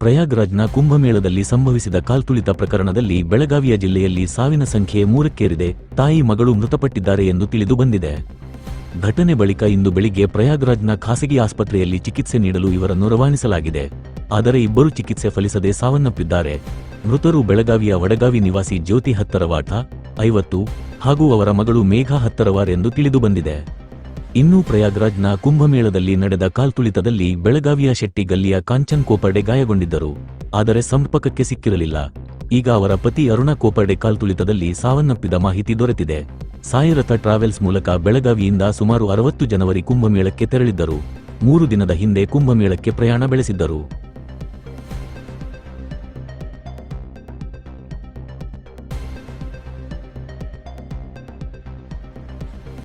ಪ್ರಯಾಗ್ರಾಜ್ನ ಕುಂಭಮೇಳದಲ್ಲಿ ಸಂಭವಿಸಿದ ಕಾಲ್ತುಳಿತ ಪ್ರಕರಣದಲ್ಲಿ ಬೆಳಗಾವಿಯ ಜಿಲ್ಲೆಯಲ್ಲಿ ಸಾವಿನ ಸಂಖ್ಯೆ ಮೂರಕ್ಕೇರಿದೆ. ತಾಯಿ ಮಗಳು ಮೃತಪಟ್ಟಿದ್ದಾರೆ ಎಂದು ತಿಳಿದು ಬಂದಿದೆ. ಘಟನೆ ಬಳಿಕ ಇಂದು ಬೆಳಿಗ್ಗೆ ಪ್ರಯಾಗ್ರಾಜ್ನ ಖಾಸಗಿ ಆಸ್ಪತ್ರೆಯಲ್ಲಿ ಚಿಕಿತ್ಸೆ ನೀಡಲು ಇವರನ್ನು ರವಾನಿಸಲಾಗಿದೆ. ಆದರೆ ಇಬ್ಬರು ಚಿಕಿತ್ಸೆ ಫಲಿಸದೆ ಸಾವನ್ನಪ್ಪಿದ್ದಾರೆ. ಮೃತರು ಬೆಳಗಾವಿಯ ವಡಗಾವಿ ನಿವಾಸಿ ಜ್ಯೋತಿ ಹತ್ತರವಾಠ ಐವತ್ತು, ಹಾಗೂ ಅವರ ಮಗಳು ಮೇಘಾ ಹತ್ತರವಾರ್ ಎಂದು ತಿಳಿದು ಬಂದಿದೆ. ಇನ್ನು ಪ್ರಯಾಗ್ರಾಜ್ನ ಕುಂಭಮೇಳದಲ್ಲಿ ನಡೆದ ಕಾಲ್ತುಳಿತದಲ್ಲಿ ಬೆಳಗಾವಿಯ ಶೆಟ್ಟಿ ಗಲ್ಲಿಯ ಕಾಂಚನ್ ಕೋಪರ್ಡೆ ಗಾಯಗೊಂಡಿದ್ದರು. ಆದರೆ ಸಂಪರ್ಕಕ್ಕೆ ಸಿಕ್ಕಿರಲಿಲ್ಲ. ಈಗ ಅವರ ಪತಿ ಅರುಣ ಕೋಪರ್ಡೆ ಕಾಲ್ತುಳಿತದಲ್ಲಿ ಸಾವನ್ನಪ್ಪಿದ ಮಾಹಿತಿ ದೊರೆತಿದೆ. ಸಾಯಿರಥ ಟ್ರಾವೆಲ್ಸ್ ಮೂಲಕ ಬೆಳಗಾವಿಯಿಂದ ಸುಮಾರು ಅರವತ್ತು ಜನವರಿ ಕುಂಭಮೇಳಕ್ಕೆ ತೆರಳಿದ್ದರು. ಮೂರು ದಿನದ ಹಿಂದೆ ಕುಂಭಮೇಳಕ್ಕೆ ಪ್ರಯಾಣ ಬೆಳೆಸಿದ್ದರು.